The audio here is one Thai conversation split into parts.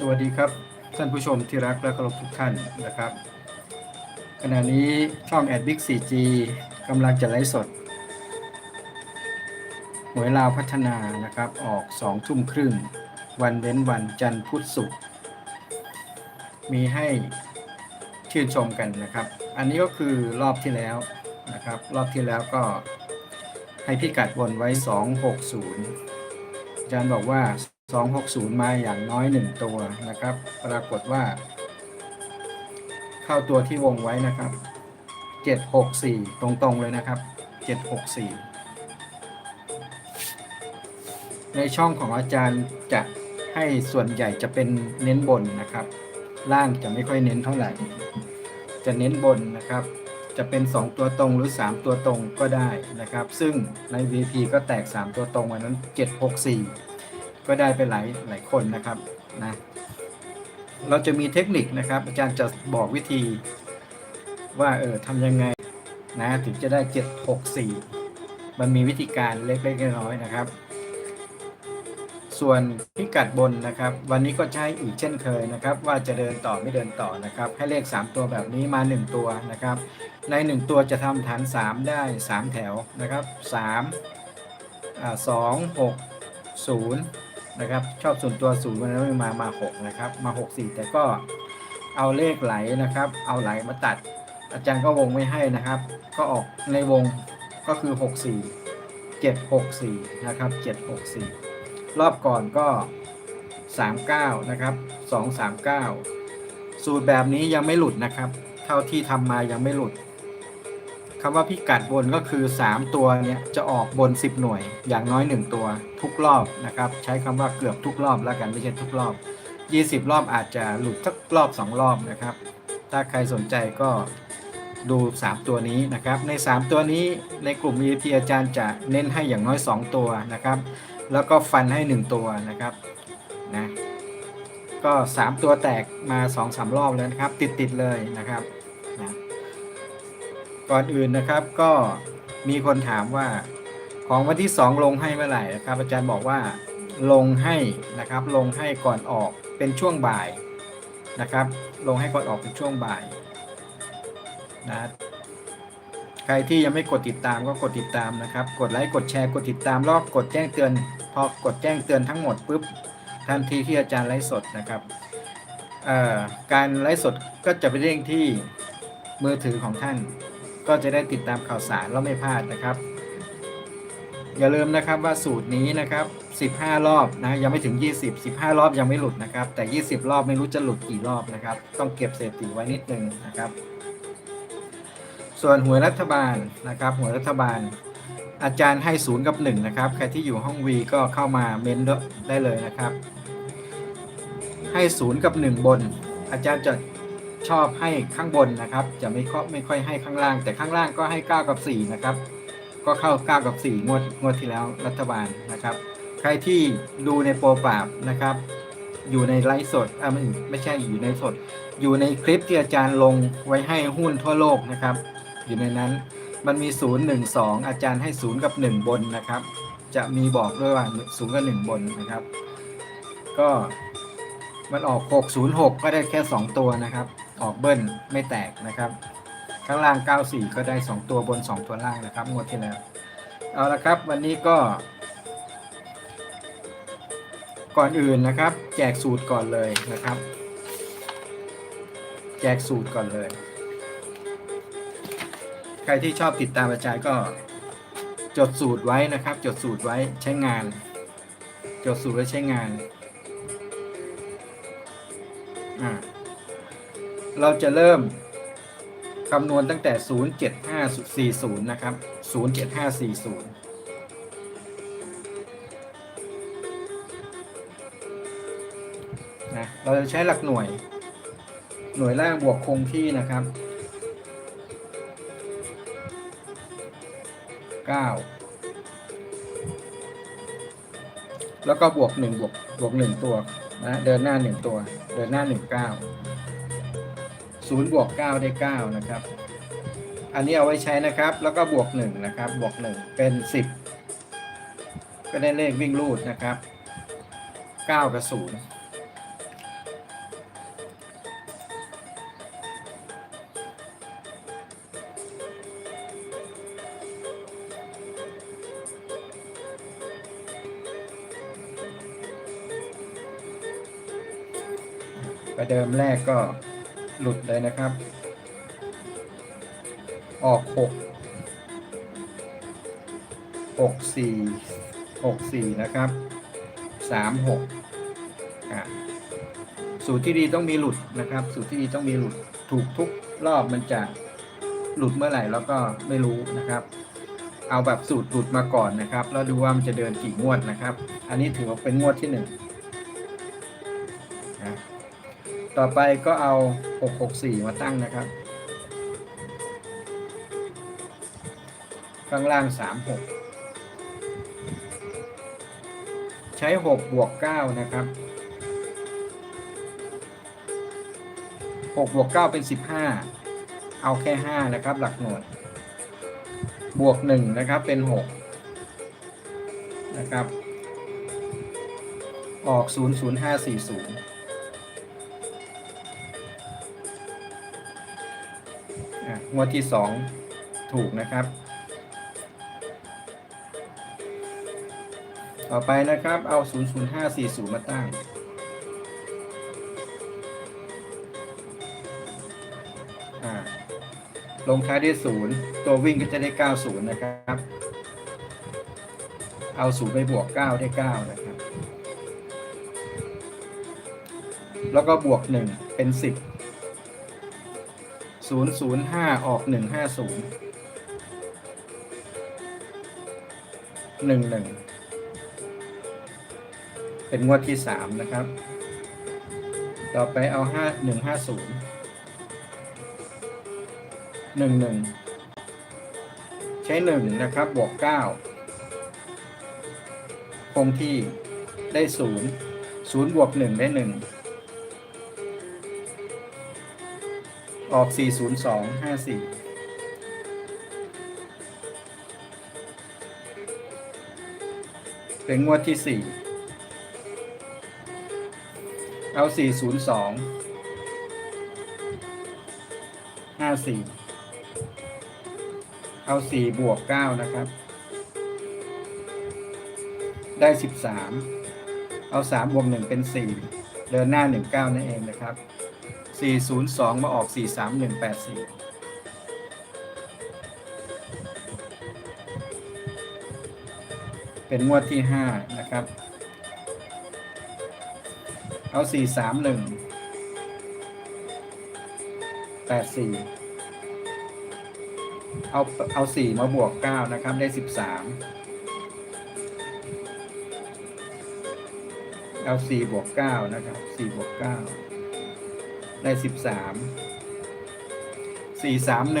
สวัสดีครับ ท่านผู้ชมที่รักและเคารพทุกท่านนะครับ ขณะนี้ช่อง a d b i g 4G กำลังจะไลฟ์สดหวยลาวพัฒนานะครับ ออก2ทุ่มครึ่ง วันเว้นวันจันทร์พุธศุกร์มีให้ชื่นชมกันนะครับ อันนี้ก็คือรอบที่แล้วนะครับ รอบที่แล้วก็ให้พี่กัดวนไว้ 260อาจารย์บอกว่า 260 มาอย่างน้อย 1 ตัวนะครับ ปรากฏว่า เข้าตัวที่วงไว้นะครับ 764 ตรงๆเลยนะครับ 764 ในช่องของอาจารย์จะให้ส่วนใหญ่จะเป็นเน้นบนนะครับ ล่างจะไม่ค่อยเน้นเท่าไหร่ จะเน้นบนนะครับ จะเป็น 2 ตัวตรงหรือ 3 ตัวตรงก็ได้นะครับ ซึ่งใน VP ก็แตก 3 ตัวตรงวันนั้น 764 ก็ได้ไปหลายหลายคนนะครับนะเราจะมีเทคนิคนะครับ อาจารย์จะบอกวิธีว่าเออทำยังไงนะถึงจะได้ 764 มันมีวิธีการเล็กๆน้อยๆนะครับ ส่วนพิกัดบนนะครับ วันนี้ก็ใช้อีกเช่นเคยนะครับ ว่าจะเดินต่อไม่เดินต่อนะครับ ให้เลข 3 ตัวแบบนี้มา 1 ตัวนะครับ ใน 1 ตัวจะทำฐาน 3 ได้ 3 แถวนะครับ3อ่า2 6 0 นะครับ ชอบส่วนตัว0วันนั้นไม่มามา6นะครับ มา6 4แต่ก็เอาเลขไหลนะครับ เอาไหลมาตัด อาจารย์ก็วงไม่ให้นะครับ ก็ออกในวงก็คือ64 764นะครับ764รอบก่อนก็39นะครับ239สูตรแบบนี้ยังไม่หลุดนะครับ เท่าที่ทำมายังไม่หลุด คำว่าพิกัดบนก็คือ 3 ตัวเนี้ยจะออกบน 10 หน่วย อย่างน้อย 1 ตัว ทุกรอบนะครับ ใช้คำว่าเกือบทุกรอบแล้วกันไม่ใช่ทุกรอบ 20 รอบอาจจะหลุดสักรอบ 2 รอบนะครับ ถ้าใครสนใจก็ดู 3 ตัวนี้นะครับ ใน 3 ตัวนี้ในกลุ่ม VIP อาจารย์จะเน้นให้อย่างน้อย 2 ตัวนะครับ แล้วก็ฟันให้ 1 ตัวนะครับนะก็ 3 ตัวแตกมา 2-3 รอบแล้วนะครับ ติดๆเลยนะครับ ก่อนอื่นนะครับก็มีคนถามว่าของวันที่ 2 ลงให้เมื่อไหร่นะครับ อาจารย์บอกว่าลงให้นะครับ ลงให้ก่อนออกเป็นช่วงบ่ายนะครับ ลงให้ก่อนออกเป็นช่วงบ่ายนะใครที่ยังไม่กดติดตามก็กดติดตามนะครับ กดไลค์กดแชร์กดติดตามแล้วก็กดแจ้งเตือน พอกดแจ้งเตือนทั้งหมดปุ๊บทันทีที่อาจารย์ไลฟ์สดนะครับการไลฟ์สดก็จะไปเด้งที่มือถือของท่าน ก็จะได้ติดตามข่าวสารแล้วไม่พลาดนะครับ อย่าลืมนะครับว่าสูตรนี้นะครับ 15 รอบนะยังไม่ถึง 20 15 รอบยังไม่หลุดนะครับ แต่ 20 รอบไม่รู้จะหลุดกี่รอบนะครับ ต้องเก็บเศษติไว้นิดนึงนะครับ ส่วนหวยรัฐบาลนะครับหวยรัฐบาลอาจารย์ให้ศูนย์กับ1นะครับ ใครที่อยู่ห้องวีก็เข้ามาเมนได้เลยนะครับ ให้ศูนย์กับ 1 บน อาจารย์จะ ชอบให้ข้างบนนะครับ จะไม่ค่อยไม่ค่อยให้ข้างล่าง แต่ข้างล่างก็ให้9กับ4นะครับ ก็เข้า9กับ4งวดงวดที่แล้วรัฐบาลนะครับ ใครที่ดูในโปรปราบนะครับ อยู่ในไลฟ์สดอ่าไม่ไม่ใช่อยู่ในสด อยู่ในคลิปที่อาจารย์ลงไว้ให้หุ้นทั่วโลกนะครับ อยู่ในนั้นมันมี 0 1 2 อาจารย์ให้ 0 กับ 1 บนนะครับ จะมีบอกด้วยว่า 0 กับ 1 บนนะครับ ก็มันออก 606 ก็ได้แค่ 2 ตัวนะครับ ออกเบิ้ลไม่แตกนะครับ ข้างล่าง 94 ก็ได้ 2 ตัวบน 2 ตัวล่างนะครับงวดที่แล้ว เอาละครับวันนี้ก็ ก่อนอื่นนะครับ แจกสูตรก่อนเลยนะครับ แจกสูตรก่อนเลย ใครที่ชอบติดตามอาจารย์ก็จดสูตรไว้นะครับ จดสูตรไว้ใช้งาน จดสูตรไว้ใช้งานอ่า เราจะเริ่มคำนวณตั้งแต่ 07540 นะครับ 07540 นะ เราจะใช้หลักหน่วย หน่วยล่างบวกคงที่นะครับ 9 แล้วก็บวก 1 บวกบวก 1 ตัว นะ เดินหน้า 1 ตัว เดินหน้า 1 9 0บวก9ได้9นะครับ อันนี้เอาไว้ใช้นะครับ แล้วก็บวก1นะครับ บวก 1 เป็น 10 ก็ได้เลขวิ่งรูดนะครับ 9 กับ 0ประเดิมแรกก็ หลุดเลยนะครับ ออกหกหกสี่หกสี่นะครับสามหกอะสูตรที่ดีต้องมีหลุดนะครับ สูตรที่ดีต้องมีหลุดถูกทุกรอบมันจะหลุดเมื่อไหร่แล้วก็ไม่รู้นะครับ เอาแบบสูตรหลุดมาก่อนนะครับ แล้วดูว่ามันจะเดินกี่งวดนะครับ อันนี้ถือว่าเป็นงวดที่หนึ่ง ต่อไปก็เอา 664 มาตั้งนะครับ ข้างล่าง 36 ใช้ 6 บวก 9 นะครับ 6 บวก 9 เป็น 15 เอาแค่ 5 นะครับ หลักหน่วย บวก 1 นะครับ เป็น 6 นะครับ ออก 00540 งวดที่2ถูกนะครับ ต่อไปนะครับเอา 00540 มาตั้ง ลงท้ายด้วย0ตัววิ่งก็จะได้ 90 นะครับ เอา 0 ไปบวก 9 ได้ 9 นะครับ แล้วก็บวก 1 เป็น 10 005ออก150 11เป็นงวดที่3นะครับ ต่อไปเอา5 150 11ใช้1นะครับบวก9คงที่ได้0 0บวก1ได้1 ออก 402 54เป็นงวดที่4เอา402 54เอา4บวก9นะครับ ได้13เอา3บวก1เป็น4เดินหน้า19นั่นเองนะครับ 402 มาออก 43184เป็นงวดที่ 5 นะครับ เอา 431 84 เอา เอา 4 มาบวก 9 นะครับ ได้ 13 เอา 4 บวก 9 นะครับ 4 บวก 9 ได้13 4 3 1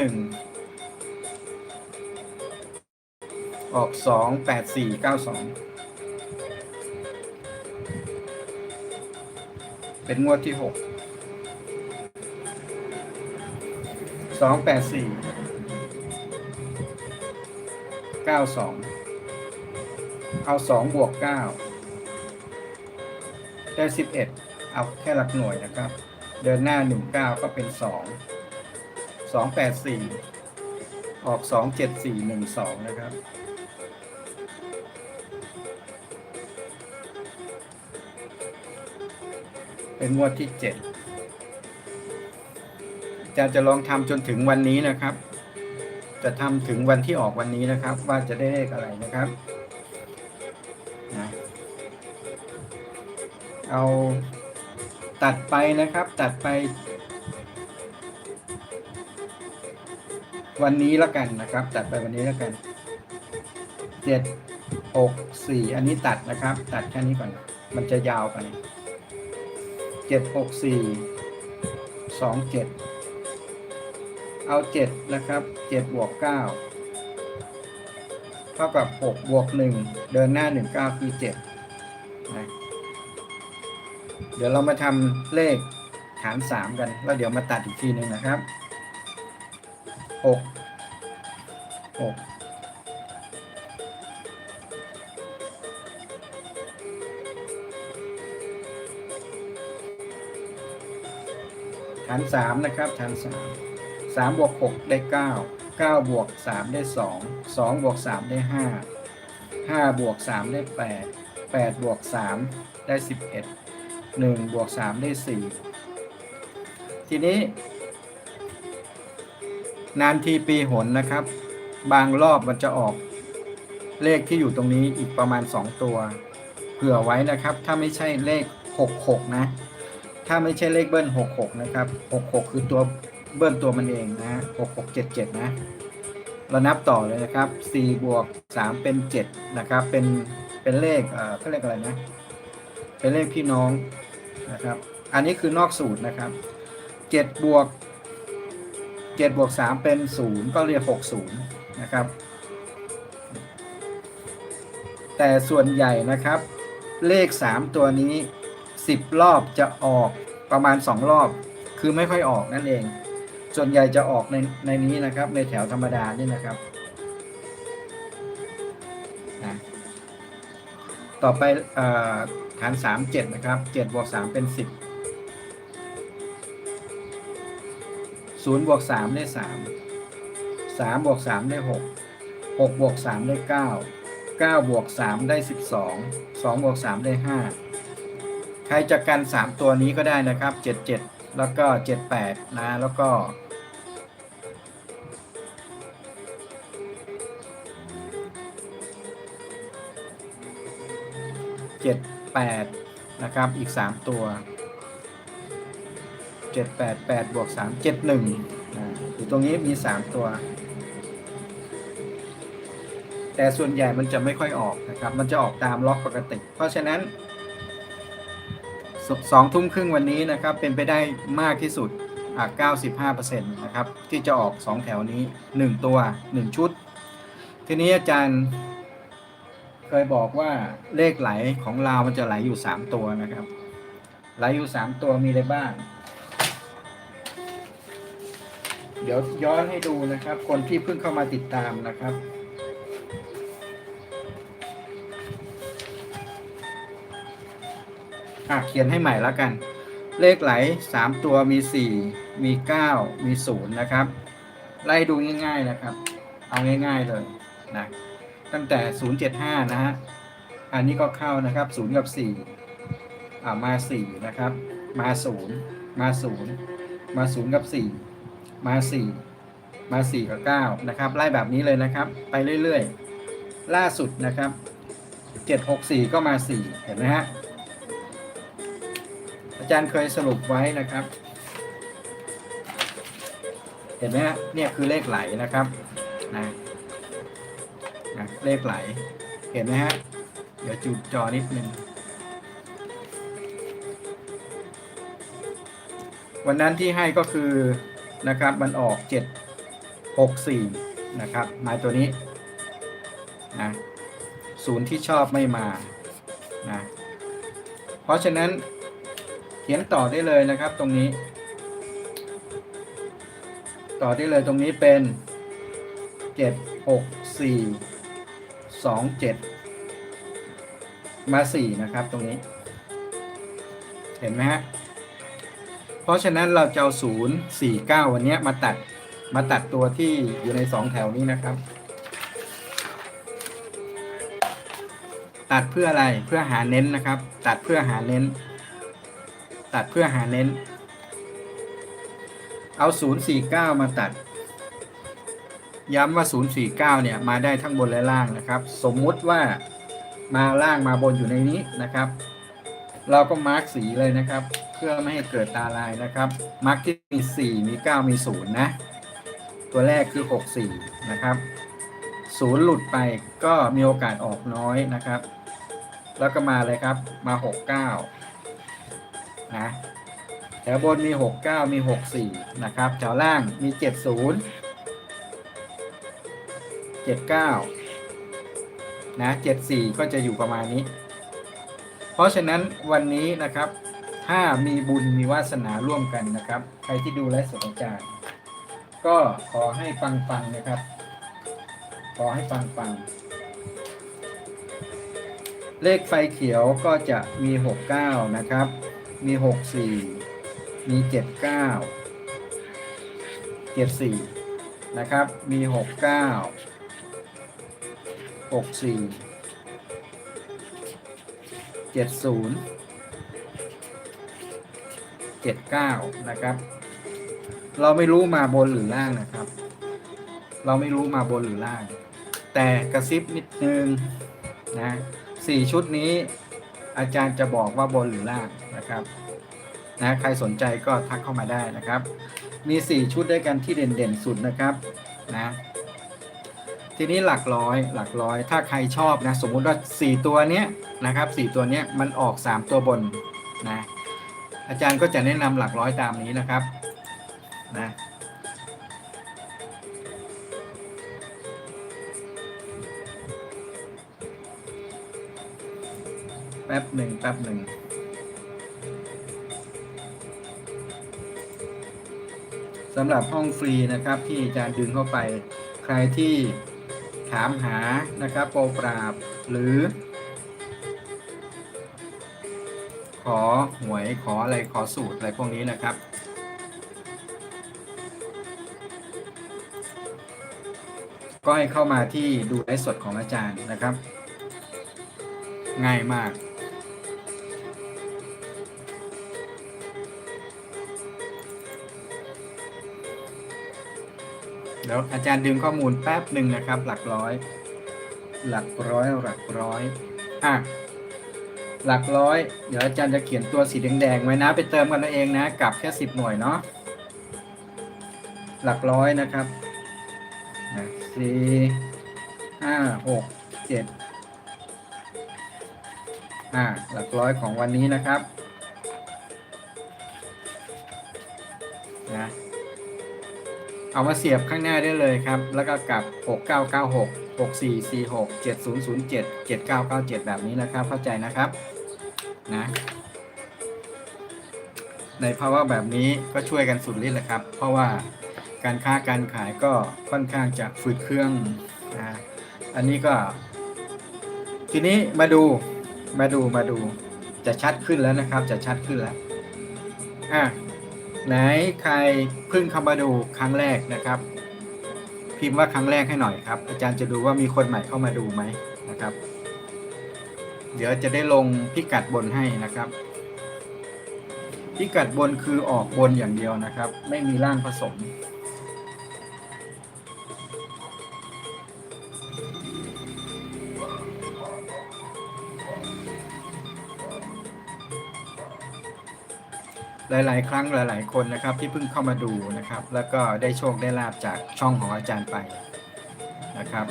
ออก2 8 4 9 2เป็นงวดที่6 2 8 4 9 2เอา2บวก9ได้11เอาแค่หลักหน่วยนะครับ เดินหน้า 19 ก็เป็น 2 2 8 4 ออก 2 7 4 1 2 นะครับ เป็นงวดที่ 7 อาจารย์จะลองทำจนถึงวันนี้นะครับ จะทำถึงวันที่ออกวันนี้นะครับ ว่าจะได้เลขอะไรนะครับนะเอา ตัดไปนะครับ ตัดไป วันนี้แล้วกันนะครับ ตัดไปวันนี้แล้วกันเจ็ดหกสี่อันนี้ตัดนะครับ ตัดแค่นี้ก่อน มันจะยาวไปเจ็ดหกสี่สองเจ็ดเอาเจ็ดนะครับเจ็ดบวกเก้าเท่ากับหกบวกหนึ่งเดินหน้าหนึ่งเก้าคือเจ็ด เดี๋ยวเรามาทำเลขฐานสามกัน แล้วเดี๋ยวมาตัดอีกทีหนึ่งนะครับหกหกฐานสามนะครับฐานสามสามบวกหกได้เก้าเก้าบวกสามได้สองสองบวกสามได้ห้าห้าบวกสามได้แปดแปดบวกสามได้สิบเอ็ด หนึ่งบวกสามได้สี่ทีนี้ นานทีปีหนนะครับ บางรอบมันจะออกเลขที่อยู่ตรงนี้อีกประมาณ 2 ตัว เผื่อไว้นะครับ ถ้าไม่ใช่เลข 66 นะ ถ้าไม่ใช่เลขเบิ้ล 66 นะครับ 66 คือตัวเบิ้ลตัวมันเองนะ6677 นะเรานับต่อเลยนะครับ4บวก3เป็น7นะครับ เป็น เป็นเลข เอ่อเขาเรียกอะไรนะ เป็นเลขพี่น้อง นะครับ อันนี้คือนอกสูตรนะครับ7บวก7บวก3เป็น0ก็เรียก60นะครับ แต่ส่วนใหญ่นะครับ เลข3ตัวนี้10รอบจะออกประมาณ2รอบ คือไม่ค่อยออกนั่นเอง ส่วนใหญ่จะออกในในนี้นะครับ ในแถวธรรมดานี่นะครับต่อไป หารสามเจ็ดนะครับเจ็ดบวกสามเป็นสิบศูนย์บวกสามได้สามสามบวกสามได้หกหกบวกสามได้เก้าเก้าบวกสามได้สิบสองสองบวกสามได้ห้าใครจะกันสามตัวนี้ก็ได้นะครับเจ็ดเจ็ดแล้วก็เจ็ดแปดนะแล้วก็เจ็ด 8นะครับอีก 3 ตัว 7 8 8 บวก 3 7 1นะอยู่ตรงนี้มี 3 ตัว แต่ส่วนใหญ่มันจะไม่ค่อยออกนะครับ มันจะออกตามล็อกปกติ เพราะฉะนั้นสสองทุ่มครึ่งวันนี้นะครับ เป็นไปได้มากที่สุดอะ95%นะครับ ที่จะออก 2 แถวนี้ 1 ตัว 1 ชุด ทีนี้อาจารย์ เคยบอกว่าเลขไหลของเรามันจะไหลอยู่3ตัวนะครับ ไหลอยู่3ตัวมีอะไรบ้าง เดี๋ยวย้อนให้ดูนะครับ คนที่เพิ่งเข้ามาติดตามนะครับ อะเขียนให้ใหม่แล้วกัน เลขไหล3ตัวมี4มี9มี0นะครับ ไล่ดูง่าย ๆนะครับ เอาง่าย ๆเลยนะ ตั้งแต่ 075 นะฮะ อันนี้ก็เข้านะครับ 0 กับ 4 อ่ามา 4 นะครับ มา 0 มา 0 มา 0 กับ 4 มา 4 มา 4 กับ 9 นะครับ ไล่แบบนี้เลยนะครับ ไปเรื่อยๆ ล่าสุดนะครับ 764 ก็มา 4 เห็นไหมฮะ อาจารย์เคยสรุปไว้นะครับ เห็นไหมฮะ เนี่ยคือเลขไหลนะครับ นะ นะเลขไหล เห็นไหมฮะ เดี๋ยวจุดจอนิดนึง วันนั้นที่ให้ก็คือนะครับมันออก7 6 4นะครับหมายตัวนี้นะศูนย์ที่ชอบไม่มานะเพราะฉะนั้นเขียนต่อได้เลยนะครับตรงนี้ ต่อได้เลยตรงนี้เป็น 7 6 4 2 7มา4นะครับตรงนี้ เห็นไหมฮะเพราะฉะนั้นเราจะเอา0 4 9วันนี้มาตัดมาตัดตัวที่อยู่ใน2แถวนี้นะครับ ตัดเพื่ออะไรเพื่อหาเน้นนะครับ ตัดเพื่อหาเน้น ตัดเพื่อหาเน้น เอา 049 มาตัด ย้ำว่า 049 เนี่ยมาได้ทั้งบนและล่างนะครับ สมมุติว่ามาล่างมาบนอยู่ในนี้นะครับ เราก็มาร์กสีเลยนะครับ เพื่อไม่ให้เกิดตาลายนะครับ มาร์กที่มี 4 มี 9 มี 0 นะ ตัวแรกคือ 64 นะครับ0หลุดไปก็มีโอกาสออกน้อยนะครับ แล้วก็มาเลยครับมา 69 นะแถวบนมี 69 มี 64 นะครับแถวล่างมี 70 79นะ74ก็จะอยู่ประมาณนี้ เพราะฉะนั้นวันนี้นะครับ ถ้ามีบุญมีวาสนาร่วมกันนะครับ ใครที่ดูไลฟ์สดอาจารย์ ก็ขอให้ฟังๆนะครับ ขอให้ฟังๆเลขไฟเขียวก็จะมี 69 นะครับ มี 64 มี 79 74 นะครับ มี 69 64 70 79นะครับ เราไม่รู้มาบนหรือล่างนะครับ เราไม่รู้มาบนหรือล่าง แต่กระซิบนิดนึงนะสี่ชุดนี้อาจารย์จะบอกว่าบนหรือล่างนะครับนะใครสนใจก็ทักเข้ามาได้นะครับ มี 4 ชุดด้วยกันที่เด่นๆสุดนะครับนะ ทีนี้หลักร้อยหลักร้อย ถ้าใครชอบนะ สมมุติว่า 4 ตัวเนี้ยนะครับ4ตัวเนี้ยมันออก 3 ตัวบนนะอาจารย์ก็จะแนะนำหลักร้อยตามนี้นะครับนะแป๊บหนึ่งแป๊บหนึ่งสำหรับห้องฟรีนะครับที่อาจารย์ดึงเข้าไป ใครที่ ถามหานะครับโปรปราบหรือ ขอหวยขออะไรขอสูตรอะไรพวกนี้นะครับก็ให้เข้ามาที่ดูไลฟ์สดของอาจารย์นะครับ ง่ายมาก เดี๋ยวอาจารย์ดึงข้อมูลแป๊บหนึ่งนะครับ หลักร้อย หลักร้อยหลักร้อยอะหลักร้อย เดี๋ยวอาจารย์จะเขียนตัวสีแดงๆไว้นะ ไปเติมกันเองนะกลับแค่สิบหน่วยเนาะหลักร้อยนะครับสี่ห้าหกเจ็ดอ่าหลักร้อยของวันนี้นะครับนะ เอามาเสียบข้างหน้าได้เลยครับ แล้วก็กลับ 6996 6446 7007 7997 แบบนี้นะครับ เข้าใจนะครับนะในภาวะแบบนี้ก็ช่วยกันสุดฤทธิ์แหละครับ เพราะว่าการค้าการขายก็ค่อนข้างจะฝืดเครื่องนะอันนี้ก็ ทีนี้มาดูมาดูมาดู จะชัดขึ้นแล้วนะครับ จะชัดขึ้นแล้วอะ ไหนใครเพิ่งเข้ามาดูครั้งแรกนะครับ พิมพ์ว่าครั้งแรกให้หน่อยครับ อาจารย์จะดูว่ามีคนใหม่เข้ามาดูไหมนะครับ เดี๋ยวจะได้ลงพิกัดบนให้นะครับ พิกัดบนคือออกบนอย่างเดียวนะครับ ไม่มีร่างผสม หลาย ๆ ครั้งหลาย ๆ คนนะครับที่เพิ่งเข้ามาดูนะครับ แล้วก็ได้โชคได้ลาบจากช่องของอาจารย์ไปนะครับ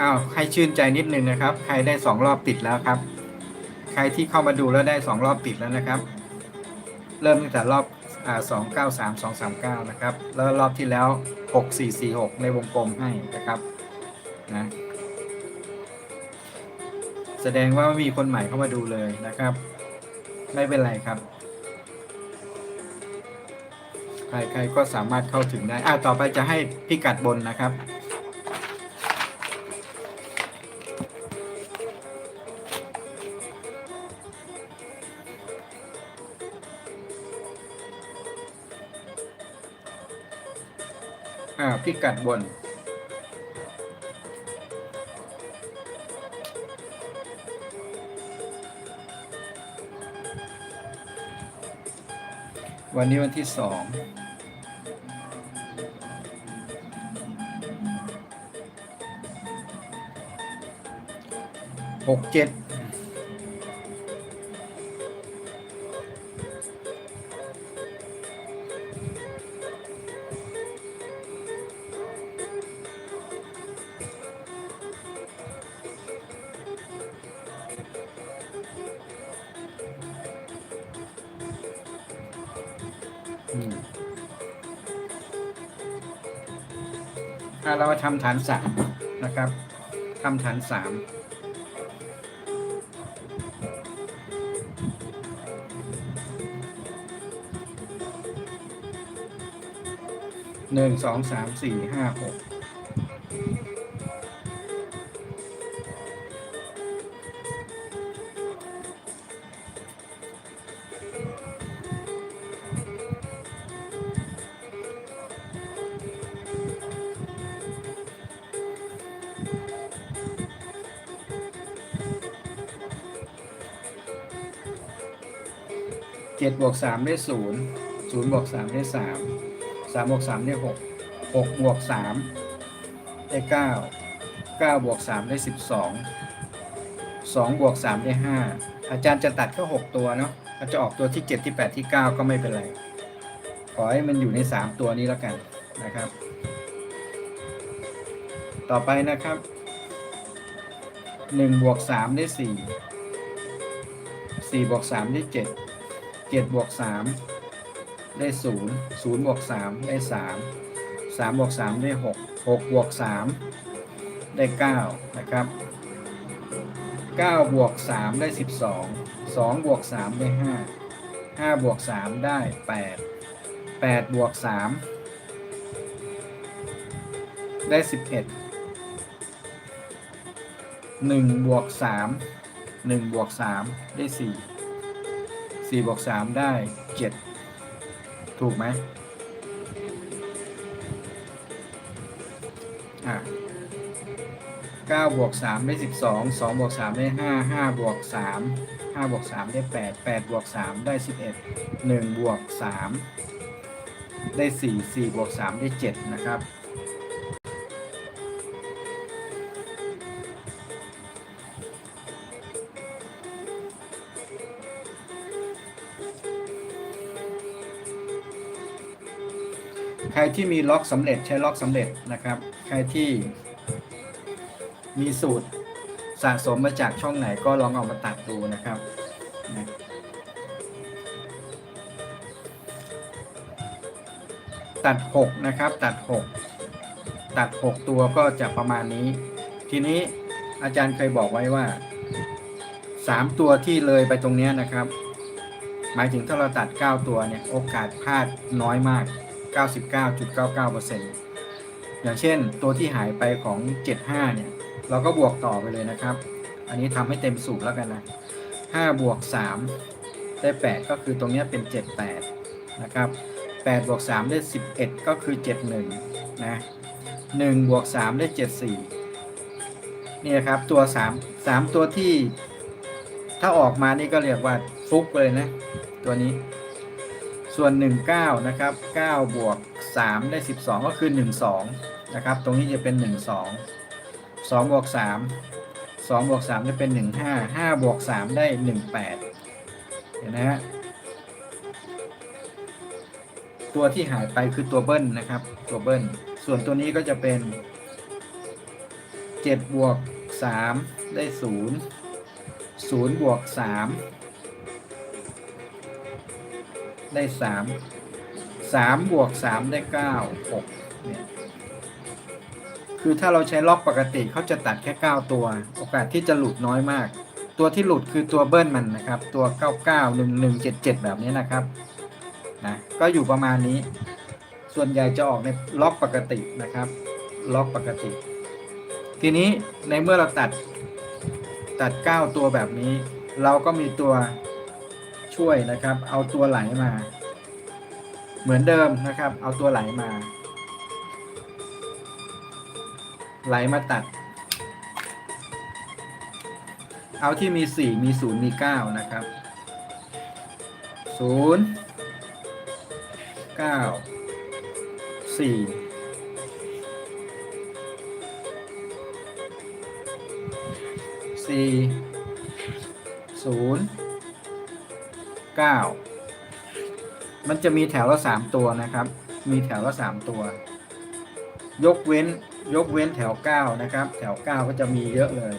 อ้าวใครชื่นใจนิดนึงนะครับ ใครได้สองรอบติดแล้วครับ ใครที่เข้ามาดูแล้วได้สองรอบติดแล้วนะครับ เริ่มตั้งแต่รอบสองเก้าสามสองสามเก้านะครับ แล้วรอบที่แล้วหกสี่สี่หกในวงกลมให้นะครับนะ แสดงว่าไม่มีคนใหม่เข้ามาดูเลยนะครับ ไม่เป็นไรครับ ใครๆก็สามารถเข้าถึงได้อ่าต่อไปจะให้พิกัดบนนะครับอ่าพิกัดบน วันนี้วันที่สองหกเจ็ดำฐานสามนะครับคำฐานสามหนึ่งสองสามสี่ห้าหก จ็ดบวกสามได้ศูนย์ศูนย์บวกสามได้สามสามบวกสามได้หกหกบวกสามได้เก้าเก้าบวกสามได้สิบสองสองบวกสามได้ห้าอาจารย์จะตัดแค่หกตัวเนาะถ้าจะออกตัวที่เจ็ดที่แปดที่เก้าก็ไม่เป็นไร ขอให้มันอยู่ในสามตัวนี้แล้วกันนะครับ ต่อไปนะครับหนึ่งบวกสามได้สี่สี่บวกสามได้เจ็ด เจ็ดบวกสามได้ศูนย์ศูนย์บวกสามได้สามสามบวกสามได้หกหกบวกสามได้เก้านะครับเก้าบวกสามได้สิบสองสองบวกสามได้ห้าห้าบวกสามได้แปดแปดบวกสามได้สิบเอ็ดหนึ่งบวกสามหนึ่งบวกสามได้สี่ สี่บวกสามได้เจ็ดถูกไหมอะเก้าบวกสามได้สิบสองสองบวกสามได้ห้าห้าบวกสามห้าบวกสามได้แปดแปดบวกสามได้สิบเอ็ดหนึ่งบวกสามได้สี่สี่บวกสามได้เจ็ดนะครับ รที่มีล็อกสำเร็จใช้ล็อกสำเร็จนะครับ ใครที่มีสูตรสะสมมาจากช่องไหนก็ลองเอามาตัดดูนะครับตัด 6 นะครับ ตัด 6 ตัด 6 ตัวก็จะประมาณนี้ ทีนี้อาจารย์เคยบอกไว้ว่า 3 ตัวที่เลยไปตรงเนี้ยนะครับ หมายถึงถ้าเราตัด 9 ตัวเนี่ย โอกาสพลาดน้อยมาก 99.99%อย่างเช่นตัวที่หายไปของ 75 เนี่ย เราก็บวกต่อไปเลยนะครับ อันนี้ทำให้เต็มสูตรแล้วกันนะ 5 บวก 3 ได้ 8 ก็คือตรงนี้เป็น 78 นะครับ 8 บวก 3 ได้ 11 ก็คือ 71 นะ 1 บวก 3 ได้ 74 นี่ครับตัว 3 3 ตัวที่ถ้าออกมานี่ก็เรียกว่าฟุกเลยนะ ตัวนี้ ส่วน 19 นะครับ 9 บวก 3 ได้ 12 ก็คือ 12 นะครับ ตรงนี้จะเป็น 12 2 บวก 3 2 บวก 3 จะเป็น 15 5 บวก 3 ได้ 18 เห็นนะฮะ ตัวที่หายไปคือตัวเบิ้ลนะครับ ตัวเบิ้ล ส่วนตัวนี้ก็จะเป็น 7 บวก 3 ได้ 0 0 บวก 3 ได้3 3บวก3ได้9 6เนี่ยคือถ้าเราใช้ล็อกปกติเขาจะตัดแค่9ตัว โอกาสที่จะหลุดน้อยมาก ตัวที่หลุดคือตัวเบิ้ลมันนะครับ ตัว99 1 1 7 7แบบนี้นะครับนะก็อยู่ประมาณนี้ ส่วนใหญ่จะออกในล็อกปกตินะครับ ล็อกปกติ ทีนี้ในเมื่อเราตัดตัด 9 ตัวแบบนี้ เราก็มีตัว ช่วยนะครับ เอาตัวไหลมา เหมือนเดิมนะครับ เอาตัวไหลมา ไหลมาตัด เอาที่มี 4 มี 0 มี 9 นะครับ 0 9 4 4 0 9มันจะมีแถวละ3ตัวนะครับ มีแถวละ3ตัว ยกเว้นยกเว้นแถว9นะครับ แถว9ก็จะมีเยอะเลย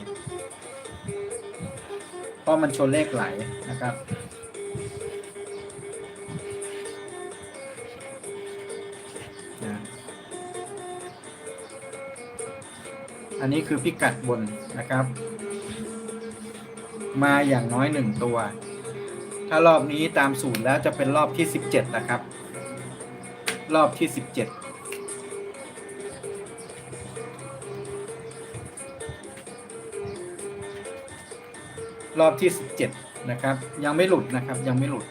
เพราะมันชนเลขไหลนะครับอันนี้คือพิกัดบนนะครับ มาอย่างน้อยหนึ่งตัว ถ้ารอบนี้ตามสูตรแล้วจะเป็นรอบที่17นะครับ รอบที่17รอบที่17นะครับ ยังไม่หลุดนะครับ ยังไม่หลุด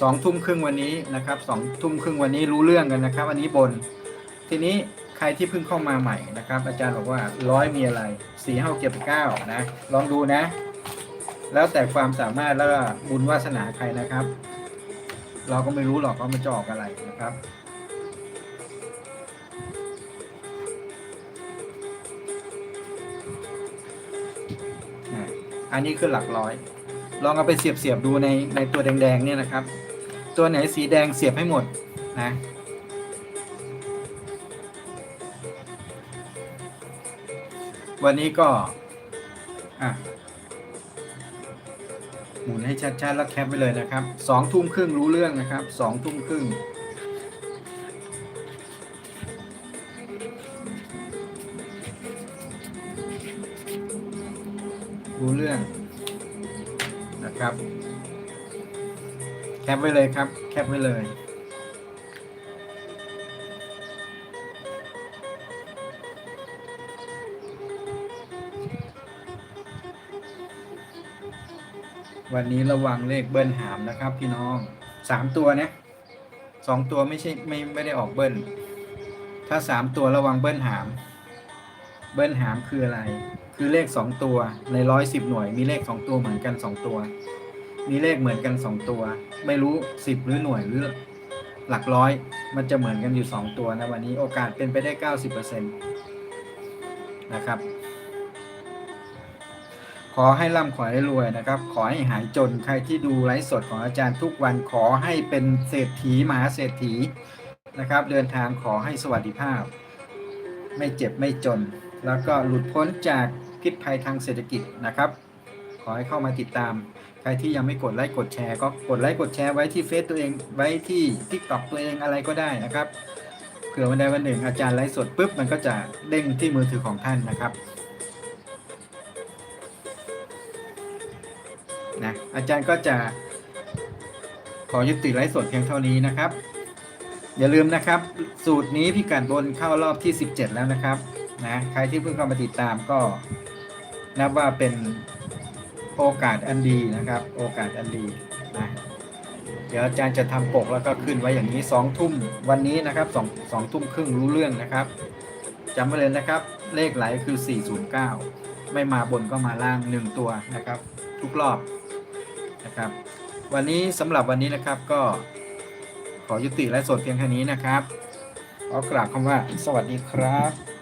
สองทุ่มครึ่งวันนี้นะครับสองทุ่มครึ่งวันนี้รู้เรื่องกันนะครับ อันนี้บน ทีนี้ใครที่เพิ่งเข้ามาใหม่นะครับ อาจารย์บอกว่าร้อยมีอะไรสี่ห้าเจ็ดเก้านะ ลองดูนะ แล้วแต่ความสามารถแล้วก็บุญวาสนาใครนะครับ เราก็ไม่รู้หรอกว่ามันจะออกอะไรนะครับอันนี้คือหลักร้อย ลองเอาไปเสียบเสียบๆดูในในตัวแดงๆเนี่ยนะครับ ตัวไหนสีแดงเสียบให้หมดนะวันนี้ก็อะ หมุนให้ชัดๆแล้วแคปไปเลยนะครับสองทุ่มครึ่งรู้เรื่องนะครับสองทุ่มครึ่งรู้เรื่องนะครับ แคปไว้เลยครับ แคปไว้เลย วันนี้ระวังเลขเบิ้ลหามนะครับ พี่น้องสามตัวนะสองตัวไม่ใช่ไม่ไม่ได้ออกเบิ้ลถ้าสามตัวระวังเบิ้ลหาม เบิ้ลหามคืออะไร คือเลขสองตัวในร้อยสิบหน่วย มีเลขสองตัวเหมือนกันสองตัว มีเลขเหมือนกันสองตัว ไม่รู้สิบหรือหน่วยหรือหลักร้อย มันจะเหมือนกันอยู่สองตัวนะวันนี้โอกาสเป็นไปได้เก้าสิบเปอร์เซ็นต์นะครับ ขอให้ร่ำขอให้รวยนะครับ ขอให้หายจนใครที่ดูไลฟ์สดของอาจารย์ทุกวันขอให้เป็นเศรษฐีมหาเศรษฐีนะครับ เดินทางขอให้สวัสดิภาพ ไม่เจ็บไม่จน แล้วก็หลุดพ้นจากพิษภัยทางเศรษฐกิจนะครับ ขอให้เข้ามาติดตาม ใครที่ยังไม่กดไลค์กดแชร์ก็กดไลค์กดแชร์ไว้ที่เฟซตัวเองไว้ที่ทิกตอกตัวเองอะไรก็ได้นะครับเผื่อวันใดวันหนึ่งอาจารย์ไลฟ์สดปุ๊บมันก็จะเด้งที่มือถือของท่านนะครับ นะอาจารย์ก็จะขอยุติไลฟ์สดเพียงเท่านี้นะครับ อย่าลืมนะครับ สูตรนี้พี่กัดบนเข้ารอบที่ 17 แล้วนะครับนะใครที่เพิ่งเข้ามาติดตามก็นับว่าเป็นโอกาสอันดีนะครับ โอกาสอันดีนะเดี๋ยวอาจารย์จะทำปกแล้วก็ขึ้นไว้อย่างนี้สองทุ่มวันนี้นะครับสองสองทุ่มครึ่งรู้เรื่องนะครับจำไว้เลยนะครับ เลขไหลคือ 409 ไม่มาบนก็มาล่าง 1 ตัวนะครับ ทุกรอบ นะครับ วันนี้สำหรับวันนี้นะครับก็ขอยุติไลฟ์สดเพียงแค่นี้นะครับขอกราบคำว่าสวัสดีครับ